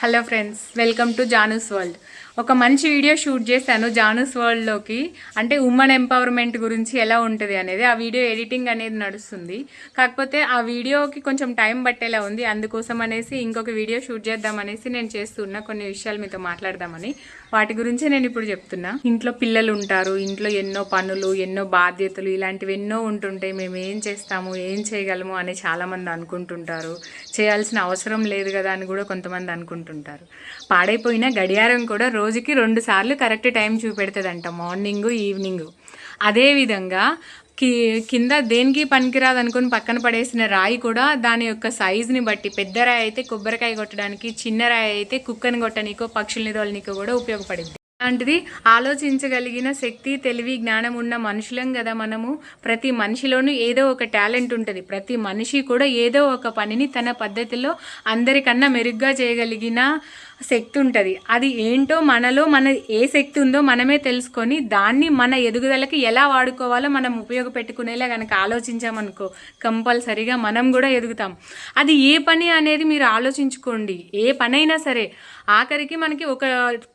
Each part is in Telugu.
Hello friends welcome to Janu's world. ఒక మంచి వీడియో షూట్ చేశాను జానూస్ వరల్డ్లోకి అంటే ఉమెన్ ఎంపవర్మెంట్ గురించి ఎలా ఉంటుంది అనేది ఆ వీడియో ఎడిటింగ్ అనేది నడుస్తుంది. కాకపోతే ఆ వీడియోకి కొంచెం టైం పట్టేలా ఉంది. అందుకోసం అనేసి ఇంకొక వీడియో షూట్ చేద్దామనేసి నేను చేస్తున్న కొన్ని విషయాలు మీతో మాట్లాడదామని. వాటి గురించి నేను ఇప్పుడు చెప్తున్నా. ఇంట్లో పిల్లలు ఉంటారు. ఇంట్లో ఎన్నో పనులు ఎన్నో బాధ్యతలు ఇలాంటివి ఎన్నో ఉంటుంటాయి మేము ఏం చేస్తాము ఏం చేయగలము అని చాలామంది అనుకుంటుంటారు. చేయాల్సిన అవసరం లేదు కదా అని కూడా కొంతమంది అనుకుంటుంటారు. పాడైపోయిన గడియారం కూడా రోజు రోజుకి రెండు సార్లు కరెక్ట్ టైం చూపెడుతుందంట మార్నింగ్ ఈవినింగ్. అదేవిధంగా కి కింద దేనికి పనికిరాదు అనుకుని పక్కన పడేసిన రాయి కూడా దాని యొక్క సైజుని బట్టి పెద్ద రాయి అయితే కొబ్బరికాయ కొట్టడానికి చిన్న రాయి అయితే కుక్కని కొట్టనీకో పక్షుల్ని తోలనీకో కూడా ఉపయోగపడింది అలాంటిది ఆలోచించగలిగిన శక్తి తెలివి జ్ఞానం ఉన్న మనుషులం కదా మనము. ప్రతి మనిషిలోనూ ఏదో ఒక టాలెంట్ ఉంటుంది. ప్రతి మనిషి కూడా ఏదో ఒక పనిని తన పద్ధతిలో అందరికన్నా మెరుగ్గా చేయగలిగిన శక్తి ఉంటుంది అది ఏంటో మనలో మన ఏ శక్తి ఉందో మనమే తెలుసుకొని దాన్ని మన ఎదుగుదలకి ఎలా వాడుకోవాలో మనం ఉపయోగపెట్టుకునేలా కనుక ఆలోచించామనుకో కంపల్సరీగా మనం కూడా ఎదుగుతాం. అది ఏ పని అనేది మీరు ఆలోచించుకోండి. ఏ పనైనా సరే ఆఖరికి మనకి ఒక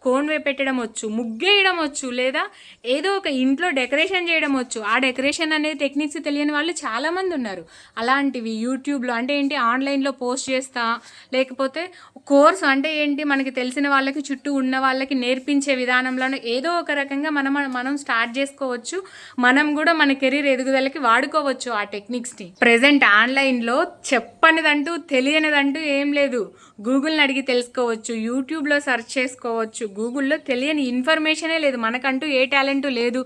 కోన్ పెట్టడం వచ్చు ముగ్గేయడం వచ్చు లేదా ఏదో ఒక ఇంట్లో డెకరేషన్ చేయడం వచ్చు. ఆ డెకరేషన్ అనేది టెక్నిక్స్ తెలియని వాళ్ళు చాలామంది ఉన్నారు. అలాంటివి యూట్యూబ్లో అంటే ఏంటి ఆన్లైన్లో పోస్ట్ చేస్తా లేకపోతే కోర్స్ అంటే ఏంటి మనకి తెలిసిన వాళ్ళకి చుట్టూ ఉన్న వాళ్ళకి నేర్పించే విధానంలోనూ ఏదో ఒక రకంగా మనం మనం స్టార్ట్ చేసుకోవచ్చు. మనం కూడా మన కెరీర్ ఎదుగుదలకి వాడుకోవచ్చు ఆ టెక్నిక్స్ని ప్రజెంట్ ఆన్లైన్లో చెప్పనిదంటూ తెలియనిదంటూ ఏం లేదు. గూగుల్ని అడిగి తెలుసుకోవచ్చు యూట్యూబ్లో సెర్చ్ చేసుకోవచ్చు. గూగుల్లో తెలియని ఇన్ఫర్మేషనే లేదు. మనకంటూ ఏ టాలెంట్ లేదు.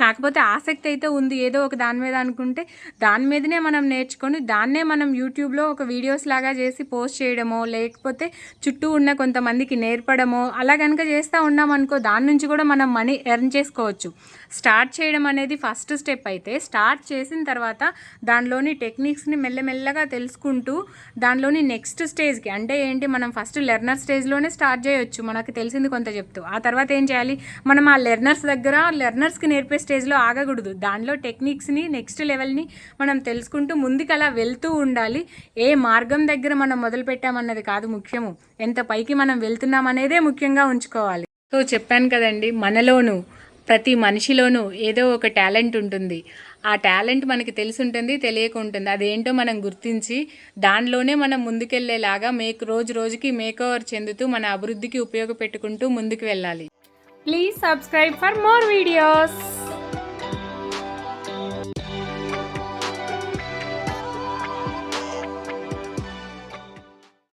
కాకపోతే ఆసక్తి అయితే ఉంది. ఏదో ఒక దాని మీద అనుకుంటే దాని మీదనే మనం నేర్చుకొని దాన్నే మనం యూట్యూబ్లో ఒక వీడియోస్ లాగా చేసి పోస్ట్ చేయడమో లేకపోతే చుట్టూ ఉన్న కొంతమంది మందికి నేర్పడమో అలా కనుక చేస్తూ ఉన్నాం అనుకో దాని నుంచి కూడా మనం మనీ ఎర్న్ చేసుకోవచ్చు. స్టార్ట్ చేయడం అనేది ఫస్ట్ స్టెప్ అయితే స్టార్ట్ చేసిన తర్వాత దానిలోని టెక్నిక్స్ని మెల్లమెల్లగా తెలుసుకుంటూ దానిలోని నెక్స్ట్ స్టేజ్కి అంటే ఏంటి మనం ఫస్ట్ లెర్నర్ స్టేజ్లోనే స్టార్ట్ చేయొచ్చు మనకు తెలిసింది కొంత చెప్తూ. ఆ తర్వాత ఏం చేయాలి మనం ఆ లెర్నర్స్ దగ్గర లెర్నర్స్కి నేర్పే స్టేజ్లో ఆగకూడదు. దానిలో టెక్నిక్స్ని నెక్స్ట్ లెవెల్ని మనం తెలుసుకుంటూ ముందుకు అలా వెళ్తూ ఉండాలి. ఏ మార్గం దగ్గర మనం మొదలుపెట్టామన్నది కాదు ముఖ్యము. ఎంత పైకి మనం వెళ్తున్నాం అనేదే ముఖ్యంగా ఉంచుకోవాలి. సో చెప్పాను కదండి మనలోను ప్రతి మనిషిలోనూ ఏదో ఒక టాలెంట్ ఉంటుంది. ఆ టాలెంట్ మనకి తెలిసి ఉంటుంది తెలియక ఉంటుంది అదేంటో మనం గుర్తించి దానిలోనే మనం ముందుకెళ్ళేలాగా మేక్ రోజు రోజుకి మేకోవర్ చెందుతూ మన అభివృద్ధికి ఉపయోగపెట్టుకుంటూ ముందుకు వెళ్ళాలి. Please subscribe for more videos